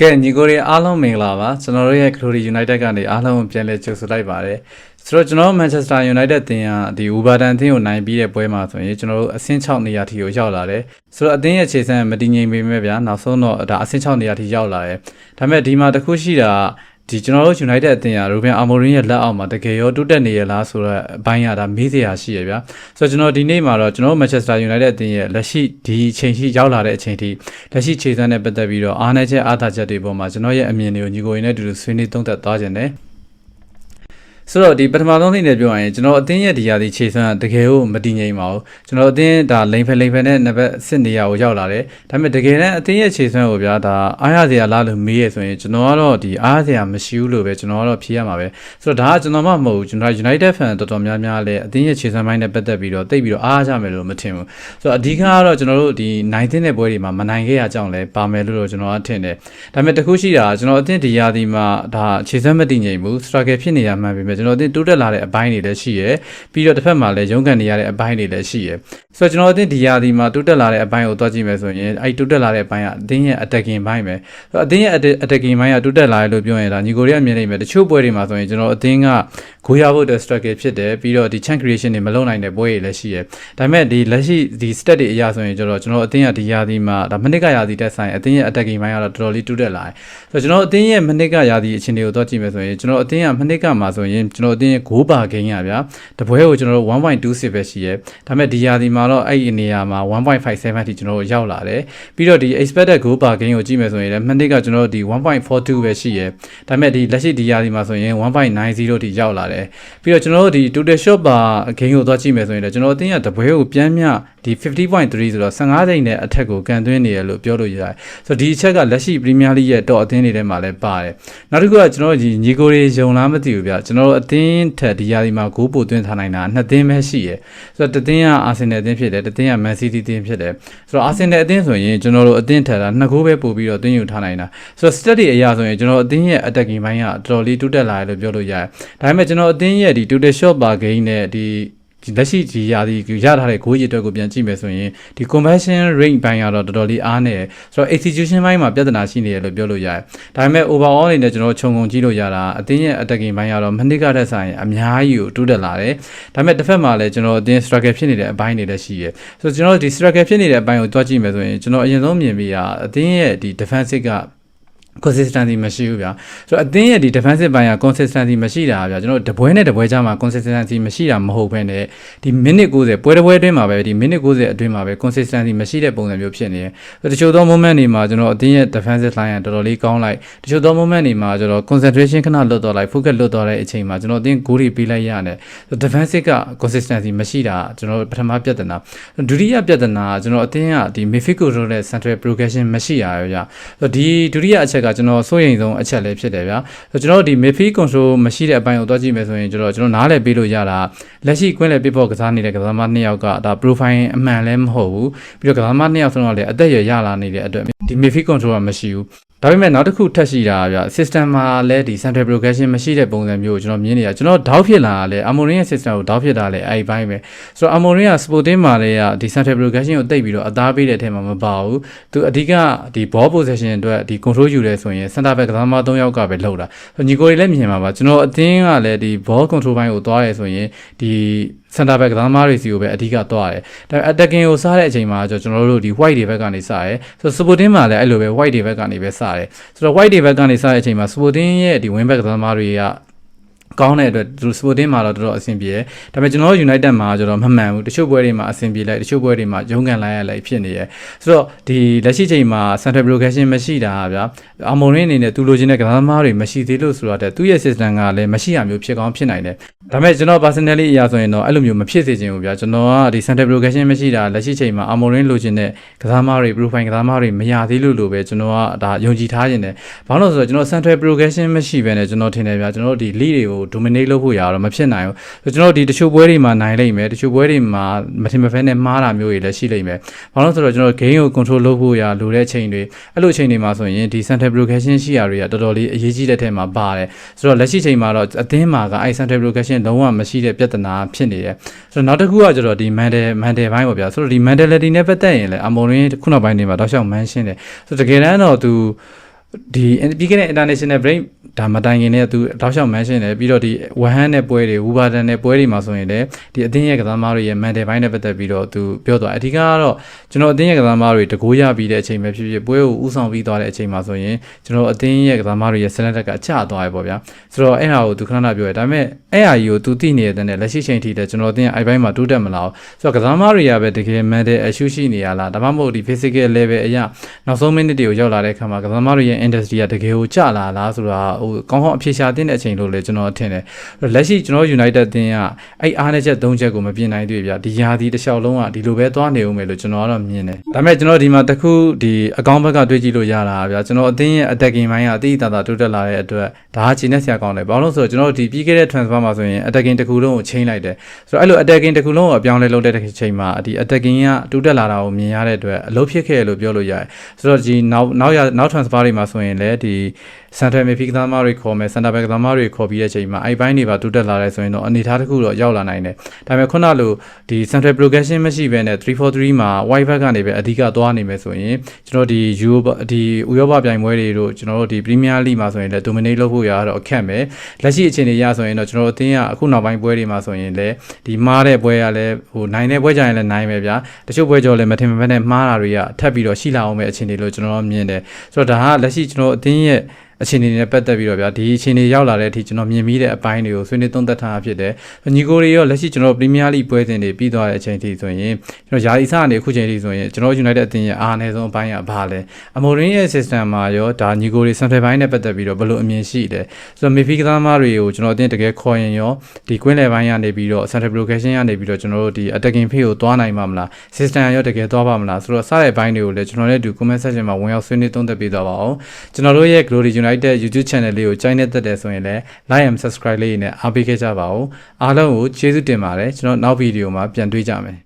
ကဲညီကိုတွေအားလုံးမင်္ဂလာပါကျွန်တော်တို့ရဲ့ Glory United ကနေအားလုံးကိုပြန်လည်ကြိုဆိုလိုက်ပါတယ်ဆိုတော့ကျွန်တော်တို့ Manchester United တင်ကဒီ Wolverhampton အသင်းကိုနိုင်ပြီးတဲ့ပွဲမှာဆိုရင်ကျွန်တော်တို့အဆင့်6နေရာထိကိုရောက်လာတယ်ဆိုတော့အသင်းရဲ့ခြေစမ်းမတည်ငြိမ်ပေမဲ့ဗျာနောက်ဆုံးတော့ဒါအဆင့်6နေရာထိရောက်လာတယ်ဒါပေမဲ့ဒီမှာတစ်ခုရှိတာက ဒီကျွန်တော်တို့ United အသင်းက Ruben Amorim ရဲ့လက်အောက်မှာတကယ်ရောတိုးတက်နေရလားဆိုတော့အပိုင်းရတာမေးစရာရှိရဗျာဆိုတော့ကျွန်တော်ဒီနေ့မှာတော့ကျွန်တော်တို့ Manchester United အသင်းရဲ့လက်ရှိဒီအချိန်ရှိရောက်လာတဲ့အချိန်ထိလက်ရှိခြေစမ်းနဲ့ပတ်သက်ပြီးတော့အားနည်းချက်အားသာချက်တွေပေါ်မှာကျွန်တော်ရဲ့အမြင်တွေကိုညီကိုရင်းနဲ့အတူတူဆွေးနွေးသုံးသပ်သွားကြတယ် ဆိုတော့ဒီပထမဆုံးအနေနဲ့ပြောရရင်ကျွန်တော်အသင်းရဲ့ဒီရာဒီခြေစွမ်းကတကယ်ကိုမတည်ငြိမ်ပါဘူးကျွန်တော်အသင်းဒါလိန်ဖက်လိန်ဖက်နဲ့နံပါတ်စစ်နေရာကိုရောက်လာတယ်ဒါပေမဲ့တကယ်တမ်းအသင်းရဲ့ခြေစွမ်းကိုဗျာဒါအားရစရာလားလို့မေးရဆိုရင်ကျွန်တော်ကတော့ဒီအားရစရာမရှိဘူးလို့ပဲကျွန်တော်ကတော့ဖြေရမှာပဲဆိုတော့ဒါကကျွန်တော်မှမဟုတ်ဘူးကျွန်တော် United fan တော်တော်များများလည်းအသင်းရဲ့ခြေစွမ်းပိုင်းနဲ့ပတ်သက်ပြီးတော့တိတ်ပြီးတော့အားရကြမယ်လို့မထင်ဘူးဆိုတော့အဓိကကတော့ကျွန်တော်တို့ဒီနိုင်တဲ့တဲ့ပွဲတွေမှာမနိုင်ခဲ့ရကြောင်းလဲပါမယ်လို့တော့ကျွန်တော်ကထင်တယ်ဒါပေမဲ့တခုရှိတာကျွန်တော်အသင်းဒီရာဒီမှာဒါခြေစွမ်းမတည်ငြိမ်ဘူး struggle ဖြစ်နေရမှန်ပေမဲ့ကျွန်တော်အသင်းတိုးတက်လာတဲ့အပိုင်းတွေလည်းရှိရယ်ပြီးတော့တစ်ဖက်မှာလည်းရုန်းကန်နေရတဲ့အပိုင်းတွေလည်းရှိရယ်ဆိုတော့ကျွန်တော်အသင်းဒီရာဒီမှာတိုးတက်လာတဲ့အပိုင်းကိုတွားကြည့်မယ်ဆိုရင်အဲ့တိုးတက်လာတဲ့အပိုင်းကအသင်းရဲ့ attacking ဘိုင်းပဲဆိုတော့အသင်းရဲ့ attacking ဘိုင်းကတိုးတက်လာရလို့ပြောရင်ဒါညီကိုရီးယားမြင်နေမယ်တချို့ပွဲတွေမှာဆိုရင်ကျွန်တော်အသင်းက ဂိုးရဖို့အတွက် struggle ဖြစ်တယ်ပြီးတော့ဒီ chance creation တွေမလုပ်နိုင်တဲ့ပွဲတွေလည်းရှိရယ်ဒါပေမဲ့ဒီလက်ရှိဒီ stat တွေအရာဆိုရင်ကျွန်တော်ကျွန်တော်အသင်းကဒီရာဒီမှာဒါမနစ်ကရာဒီတက်ဆိုင်အသင်းရဲ့ attacking ဘိုင်းကတော့တော်တော်လေးတိုးတက်လာတယ်ဆိုတော့ကျွန်တော်အသင်းရဲ့မနစ်ကရာဒီအခြေအနေကိုတွားကြည့်မယ်ဆိုရင်ကျွန်တော်အသင်းကမနစ်ကမှာဆိုရင်ကျွန်တော်အသင်းရဲ့ဂိုးပါဂိမ်းရဗျာတပွဲကိုကျွန်တော်တို့1.26ပဲရှိရယ်ဒါပေမဲ့ဒီရာဒီမှာတော့အဲ့ဒီနေရာမှာ1.57ထိကျွန်တော်တို့ရောက်လာတယ်ပြီးတော့ဒီ expected goal per game ကိုကြည့်မယ်ဆိုရင်လည်းမနေ့ကကျွန်တော်တို့ဒီ1.42ပဲရှိရယ်ဒါပေမဲ့ဒီလက်ရှိဒီရာဒီမှာဆိုရင်1.90ထိရောက်လာတယ်ပြီးတော့ကျွန်တော်တို့ဒီ total shot per game ကိုသွားကြည့်မယ်ဆိုရင်လည်းကျွန်တော်အသင်းကတပွဲကိုပြန်မြဒီ50.3ဆိုတော့15ချိန်နဲ့အထက်ကိုကန်သွင်းနေရလို့ပြောလို့ရတယ်ဆိုတော့ဒီအချက်ကလက်ရှိ Premier League ရဲ့တော့အသင်းတွေထဲမှာလည်းပါတယ်နောက်တစ်ခုကကျွန်တော်တို့ဒီညီကိုတွေယုံလားမသိဘူးဗျကျွန်တော်တို့အသင်းထက်ဒီရာဒီမှာဂိုးပိုသွင်းထားနိုင်တာနှစ်သင်းပဲရှိရယ်ဆိုတော့တသင်းကအာဆင်နယ်အသင်းဖြစ်တယ်တသင်းကမန်စီးတီးအသင်းဖြစ်တယ်ဆိုတော့အာဆင်နယ်အသင်းဆိုရင်ကျွန်တော်တို့အသင်းထက်တာနှစ်ဂိုးပဲပို့ပြီးတော့သွင်းယူထားနိုင်တာဆိုတော့ stat တွေအရာဆိုရင်ကျွန်တော်အသင်းရဲ့ attacking ဘိုင်းကတော်တော်လေးတိုးတက်လာတယ်လို့ပြောလို့ရတယ်ဒါပေမဲ့ကျွန်တော်အသင်းရဲ့ဒီ total shot per game နဲ့ဒီဒီလက်ရှိဒီရာဒီရထားတဲ့ဂိုးရည်အတွက်ကိုပြန်ကြည့်မယ်ဆိုရင်ဒီ conversion rate ဘိုင်းကတော့တော်တော်လေးအားနေတယ်ဆိုတော့ execution ဘိုင်းမှာပြဿနာရှိနေတယ်လို့ပြောလို့ရတယ်ဒါပေမဲ့ overall အနေနဲ့ကျွန်တော်ခြုံငုံကြည့်လို့ရတာအသင်းရဲ့ attacking ဘိုင်းကတော့မနစ်ကတဲ့ဆိုင်အများကြီးကိုတိုးတက်လာတယ်ဒါပေမဲ့တစ်ဖက်မှာလည်းကျွန်တော်အသင်း struggle ဖြစ်နေတဲ့အပိုင်းတွေလည်းရှိရယ်ဆိုတော့ကျွန်တော်ဒီ struggle ဖြစ်နေတဲ့အပိုင်းကိုတွားကြည့်မယ်ဆိုရင်ကျွန်တော်အရင်ဆုံးမြင်ပြီးတာအသင်းရဲ့ဒီ defensive က consistency မရှိဘူးဗျာဆိုတော့အသင်းရဲ့ဒီ defensive ဘိုင်းက consistency မရှိတာဗျာကျွန်တော်တပွဲနဲ့တပွဲကြားမှာ consistency မရှိတာမဟုတ်ဘဲနဲ့ဒီ minute 90ပွဲတစ်ပွဲအတွင်းမှာပဲဒီ minute 90အတွင်းမှာပဲ consistency မရှိတဲ့ပုံစံမျိုးဖြစ်နေတယ်ဆိုတော့တချို့သော moment တွေမှာကျွန်တော်အသင်းရဲ့ defensive line ကတော်တော်လေးကောင်းလိုက်တချို့သော moment တွေမှာကျွန်တော် concentration ခဏလွတ်တော့လိုက် focus လွတ်တော့တဲ့အချိန်မှာကျွန်တော်အသင်း goal တွေပေးလိုက်ရတယ်ဆိုတော့ defensive က consistency မရှိတာကျွန်တော်ပထမပြဿနာဒုတိယပြဿနာကျွန်တော်အသင်းကဒီ midfield control နဲ့ central progression မရှိရရောဗျာဆိုတော့ဒီဒုတိယအချက်ကကျွန်တော်စိုးရိမ်ဆုံးအချက်လည်းဖြစ်တယ်ဗျာဆိုတော့ကျွန်တော်ဒီ midfield control မရှိတဲ့အပိုင်းကိုတွားကြည့်မယ်ဆိုရင်ကျွန်တော်ကျွန်တော်နားလည်ပေးလို့ရတာလက်ရှိကွင်းလည်ပစ်ဖို့ကစားနေတဲ့ကစားမနှစ်ယောက်ကဒါ profile အမှန်လည်းမဟုတ်ဘူးပြီးတော့ကစားမနှစ်ယောက်ဆုံးတော့လည်းအသက်ရရလာနေတဲ့အတွက်ဒီ midfield control ကမရှိဘူး ဒါပေမဲ့နောက်တစ်ခုထပ်ရှိတာဗျ system မှာလည်းဒီ central progression မရှိတဲ့ပုံစံမျိုးကိုကျွန်တော်မြင်နေရကျွန်တော် doubt ဖြစ်လာတာလဲ Amorim ရဲ့ system ကို doubt ဖြစ်တာလဲအဲ့ဒီဘိုင်းပဲဆိုတော့ Amorim က Sporting မှာလည်းဒီ central progression ကိုတိတ်ပြီးတော့အသားပေးတဲ့အထက်မှာမပါဘူးသူအဓိကဒီ ball possession အတွက်ဒီ control ယူရဲဆိုရင် center back ကစားမ3ယောက်ကပဲလှုပ်တာညီကိုတွေလည်းမြင်မှာပါကျွန်တော်အသင်းကလည်းဒီ ball control ဘိုင်းကိုသွားရဲဆိုရင်ဒီ စန်တာဘက်ကသမားတွေစီကိုပဲအဓိကသွားတယ်။ဒါပေမဲ့ attacking ကိုစားတဲ့အချိန်မှာကျွန်တော်တို့ဒီ white တွေဘက်ကနေစားရဲ။ဆိုတော့ supporting မှာလည်းအဲ့လိုပဲ white တွေဘက်ကနေပဲစားတယ်။ဆိုတော့ white တွေဘက်ကနေစားတဲ့အချိန်မှာ supporting ရဲ့ဒီ wing back သမားတွေက ကောင်းတဲ့အတွက်သူ sporting မှာတော့တော်တော်အဆင်ပြေတယ်ဒါပေမဲ့ကျွန်တော်တို့ United မှာကျတော့မမှန်ဘူးတချို့ပွဲတွေမှာအဆင်ပြေလိုက်တချို့ပွဲတွေမှာရုန်းကန်လိုက်ရလိုက်ဖြစ်နေရယ်ဆိုတော့ဒီလက်ရှိချိန်မှာ central progression မရှိတာဗျာအမော်ရင်းအနေနဲ့သူလိုချင်တဲ့ကစားသမားတွေမရှိသေးလို့ဆိုတော့တဲ့သူ့ရဲ့ system ကလည်းမရှိရမျိုးဖြစ်ကောင်းဖြစ်နိုင်တယ်ဒါပေမဲ့ကျွန်တော် personally အရာဆိုရင်တော့အဲ့လိုမျိုးမဖြစ်စေချင်ဘူးဗျာကျွန်တော်ကဒီ central progression မရှိတာလက်ရှိချိန်မှာအမော်ရင်းလိုချင်တဲ့ကစားသမားတွေ profile ကစားသမားတွေမရသေးလို့လို့ပဲကျွန်တော်ကဒါယုံကြည်ထားခြင်းတယ်ဘာလို့လဲဆိုတော့ကျွန်တော် central progression မရှိဘဲနဲ့ကျွန်တော်ထင်တယ်ဗျာကျွန်တော်ဒီ lead တွေကို dominate လုပ်ဖို့ရတော့မဖြစ်နိုင်ဘူးကျွန်တော်ဒီတချို့ပွဲတွေမှာနိုင်လိမ့်မယ်တချို့ပွဲတွေမှာမထင်မဖဲနဲ့မှားတာမျိုးတွေလည်းရှိလိမ့်မယ်ဘာလို့လဲဆိုတော့ကျွန်တော် game ကို control လုပ်ဖို့ရလိုတဲ့ချိန်တွေအဲ့လိုချိန်တွေမှာဆိုရင်ဒီ central progression ရှိရာတွေကတော်တော်လေးအရေးကြီးတဲ့ထဲမှာပါတယ်ဆိုတော့လက်ရှိချိန်မှာတော့အသင်းမှာကအဲ့ central progression လုံးဝမရှိတဲ့ပြဿနာဖြစ်နေတယ်ဆိုတော့နောက်တစ်ခုကကျတော့ဒီ mental mental ဘိုင်းပေါ့ဗျာဆိုတော့ဒီ mentality နဲ့ပတ်သက်ရင်လည်း amorin ခုနောက်ပိုင်းတွေမှာတောက်လျှောက် mention တယ်ဆိုတော့တကယ်တမ်းတော့သူ ဒီပြီးခဲ့တဲ့ international break ဒါမတိုင်ခင်နဲ့သူတောက်လျှောက် mention တယ်ပြီးတော့ဒီဝဟန်နဲ့ပွဲတွေဝူဘာဒန်နဲ့ပွဲတွေမှာဆိုရင်လည်းဒီအသင်းရဲ့ကစားသမားတွေရဲ့ mental ဘိုင်းနဲ့ပတ်သက်ပြီးတော့သူပြောသွားအဓိကကတော့ကျွန်တော်အသင်းရဲ့ကစားသမားတွေတကိုးရပြီးတဲ့အချိန်ပဲဖြစ်ဖြစ်ပွဲကိုဥဆောင်ပြီးသွားတဲ့အချိန်မှာဆိုရင်ကျွန်တော်အသင်းရဲ့ကစားသမားတွေရဲ့ select ကကျသွားရပေါ့ဗျာဆိုတော့အဲ့ဟာကိုသူခဏခဏပြောရဒါပေမဲ့အဲ့ဟာကြီးကိုသူသိနေတဲ့တဲ့လက်ရှိချိန်ထိတဲ့ကျွန်တော်အသင်းအိုက်ပိုင်းမှာတိုးတက်မလာဘူးဆိုတော့ကစားသမားတွေကပဲတကယ် mental issue ရှိနေရလားဒါမှမဟုတ်ဒီ physical level အရာနောက်ဆုံး minute တွေကိုရောက်လာတဲ့အခါမှာကစားသမားတွေရဲ့ industry ကတကယ်ကိုကျလာလားဆိုတာဟိုကောင်းကောင်းအဖြေရှာတဲ့အချိန်လို့လေကျွန်တော်ထင်တယ်လက်ရှိကျွန်တော် United အသင်းကအဲ့အားနဲ့ချက်၃ချက်ကိုမပြင်နိုင်သေးဗျာဒီယာဒီတစ်လျှောက်လုံးကဒီလိုပဲသွားနေဦးမယ်လို့ကျွန်တော်ကတော့မြင်တယ်ဒါပေမဲ့ကျွန်တော်ဒီမှာတစ်ခုဒီအကောင့်ဘက်ကတွေးကြည့်လို့ရတာဗျာကျွန်တော်အသင်းရဲ့ attacking ဘိုင်းကအတိအကျတာတိုးတက်လာတဲ့အတွက်ဒါကချိန်နဲ့ဆရာကောင်းတယ်ဘာလို့လဲဆိုတော့ကျွန်တော်ဒီပြီးခဲ့တဲ့ transfer မှာဆိုရင် attacking တစ်ခုလုံးကိုချိန်လိုက်တယ်ဆိုတော့အဲ့လို attacking တစ်ခုလုံးကိုအပြောင်းလဲလုပ်တဲ့အချိန်မှာဒီ attacking ကတိုးတက်လာတာကိုမြင်ရတဲ့အတွက်အလုပ်ဖြစ်ခဲ့လို့ပြောလို့ရတယ်ဆိုတော့ဒီနောက်နောက်ရနောက် transfer တွေမှာဆိုရင်လည်းဒီ center midfield ကစားသမားတွေခေါ်မယ် center back ကစားသမားတွေခေါ်ပြီးတဲ့အချိန်မှာအဲ့ဘိုင်းတွေပါတိုးတက်လာတယ်ဆိုရင်တော့အနေအထားတစ်ခုတော့ရောက်လာနိုင်တယ်ဒါပေမဲ့ခုနလိုဒီ central progression မရှိဘဲနဲ့343မှာ wide back ကနေပဲအဓိကသွားနေမယ်ဆိုရင်ကျွန်တော်ဒီ Euro ဒီဥရောပပြိုင်ပွဲတွေတို့ကျွန်တော်တို့ဒီ Premier League မှာဆိုရင်လည်း dominate လုပ်ဖို့ရတော့အခက်မယ်လက်ရှိအခြေအနေရဆိုရင်တော့ကျွန်တော်တို့အသင်းကအခုနောက်ပိုင်းပွဲတွေမှာဆိုရင်လည်းဒီမားတဲ့ပွဲကလည်းဟိုနိုင်တဲ့ပွဲကြရင်လည်းနိုင်မယ်ဗျာတချို့ပွဲကြောလည်းမထင်မှတ်နဲ့မှားတာတွေကထပ်ပြီးတော့ရှိလာအောင်ပဲအခြေအနေလို့ကျွန်တော်မြင်တယ်ဆိုတော့ဒါကလက်ရှိကျွန်တော်အသင်းရဲ့ အခြေအနေနဲ့ပတ်သက်ပြီးတော့ဗျာဒီအခြေအနေရောက်လာတဲ့အထိကျွန်တော်မြင်မိတဲ့အပိုင်းတွေကိုဆွေးနွေးသုံးသပ်ထားတာဖြစ်တယ်။ညီကိုတွေရောလက်ရှိကျွန်တော်ပရီးမီးယားလိပွဲစဉ်တွေပြီးသွားတဲ့အချိန်ထိဆိုရင်ကျွန်တော်ယာဒီစကနေအခုချိန်ထိဆိုရင်ကျွန်တော် United အသင်းရဲ့အားအနည်းဆုံးအပိုင်းကဘာလဲ။အမိုရင်းရဲ့ system မှာရောဒါညီကိုတွေ center ဘိုင်းနဲ့ပတ်သက်ပြီးတော့ဘယ်လိုအမြင်ရှိလဲ။ဆိုတော့ midfield ကစားသမားတွေကိုကျွန်တော်အသင်းတကယ်ခေါ်ရင်ရောဒီကွင်းလယ်ပိုင်းကနေပြီးတော့ center progression ကနေပြီးတော့ကျွန်တော်တို့ဒီ attacking phase ကိုသွားနိုင်မှာမလား။ system ရောတကယ်သွားပါမလားဆိုတော့စတဲ့ဘိုင်းတွေကိုလည်းကျွန်တော်လည်းဒီ comment section မှာဝင်ရောက်ဆွေးနွေးသုံးသပ်ပေးသွားပါအောင်။ကျွန်တော်တို့ရဲ့ Glory United YouTube channel လေးကိုကြိုက်နေတတ်တယ်ဆိုရင်လည်း like and subscribe လေးနဲ့အားပေးခဲ့ကြပါဦးအားလုံးကိုကျေးဇူးတင်ပါတယ်ကျွန်တော်နောက်ဗီဒီယိုမှာပြန်တွေ့ကြမယ်